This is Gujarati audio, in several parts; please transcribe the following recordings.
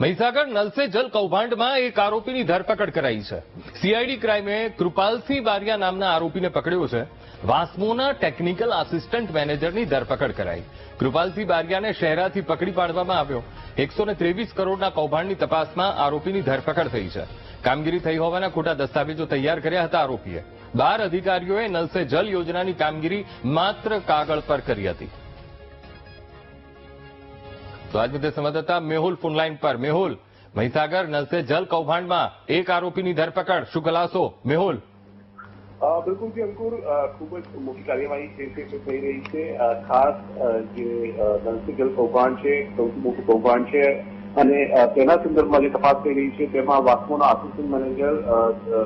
મહીસાગર નલસે જલ કૌભાંડમાં એક આરોપીની ધરપકડ કરાઈ છે. સીઆઈડી ક્રાઇમે કૃપાલસિંહ બારિયા નામના આરોપીને પકડ્યો છે. વાસ્મોના ટેકનિકલ આસિસ્ટન્ટ મેનેજરની ધરપકડ કરાઈ. કૃપાલસિંહ બારિયાને શહેરાથી પકડી પાડવામાં આવ્યો. એકસો ત્રેવીસ કરોડના કૌભાંડની તપાસમાં આરોપીની ધરપકડ થઈ છે. કામગીરી થઈ હોવાના ખોટા દસ્તાવેજો તૈયાર કર્યા હતા આરોપીએ. બાર અધિકારીઓએ નલસે જલ યોજનાની કામગીરી માત્ર કાગળ પર કરી હતી. તો આજ બધે સંવાદદાતા મેહુલ ફોનલાઈન પર. મેહુલ, મહીસાગર નલસે જલ કૌભાંડમાં એક આરોપીની ધરપકડ. શું ખલાસો? મેહુલ. બિલકુલ જી, અંકુર ખૂબ જ મોટી કાર્યવાહી છે તે થઈ રહી છે. ખાસ જે નલસે જલ કૌભાંડ છે, સૌથી મોટું કૌભાંડ છે. અને તેના સંદર્ભમાં જે તપાસ થઈ રહી છે, તેમાં વાસ્કોના આસિસ્ટન્ટ મેનેજર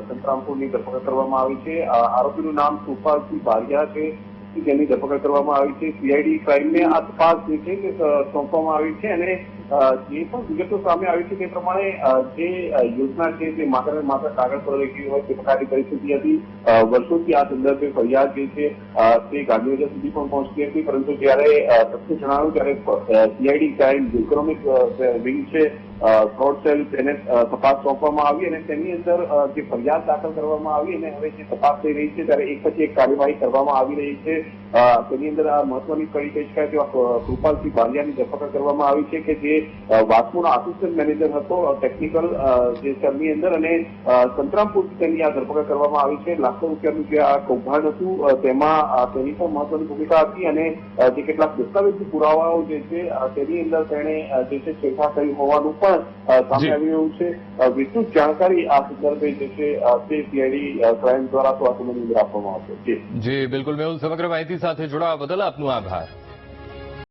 સંતરામપુરની ધરપકડ કરવામાં આવી છે. આરોપીનું નામ સુપાલસિંહ બારિયા છે. જેની ધરપકડ કરવામાં આવી છે. સીઆઈડી ક્રાઇમને આ તપાસ જે છે તે સોંપવામાં આવી છે અને જે પણ વિગતો સામે આવી છે તે પ્રમાણે જે યોજના છે તે માત્ર ને માત્ર કાગળ પર રહી હોય તે પ્રકારની પરિસ્થિતિ હતી. વર્ષોથી આ સંદર્ભે ફરિયાદ જે છે તે ગાંધીનગર સુધી પણ પહોંચતી હતી. પરંતુ જ્યારે તથ્ય જણાવ્યું ત્યારે સીઆઈડી ક્રાઇમ ઇકોનોમિક વિંગ છે. ફ્રોડ સેલ તેને તપાસ સોંપવામાં આવી અને તેની અંદર જે ફરિયાદ દાખલ કરવામાં આવી અને હવે જે તપાસ થઈ રહી છે ત્યારે એક પછી એક કાર્યવાહી કરવામાં આવી રહી છે. તેની અંદર આ મહત્વની કડી કહી શકાય તેવા કૃપાલસિંહ બારિયાની ધરપકડ કરવામાં આવી છે કે જે વાસ્કોનો આસિસ્ટન્ટ મેનેજર હતો ટેકનિકલ જે સેલની અંદર અને સંતરામપુરથી તેની આ ધરપકડ કરવામાં આવી છે. લાખો રૂપિયાનું જે આ કૌભાંડ હતું તેમાં તેની પણ મહત્વની ભૂમિકા હતી અને જે કેટલાક દસ્તાવેજી પુરાવાઓ જે છે તેની અંદર તેણે જે છે, છેડછાડ કરી હોવાનું પણ અ, સામે આવી રહ્યું છે. વિસ્તૃત જાણકારી આ સંદર્ભે જે છે તે સીઆઈડી ક્રાઇમ દ્વારા તો આ સંબંધની અંદર આપવામાં આવશે. જી બિલકુલ. મેહુલ સમગ્ર માહિતી સાથે જોડાવા બદલ આપનો આભાર.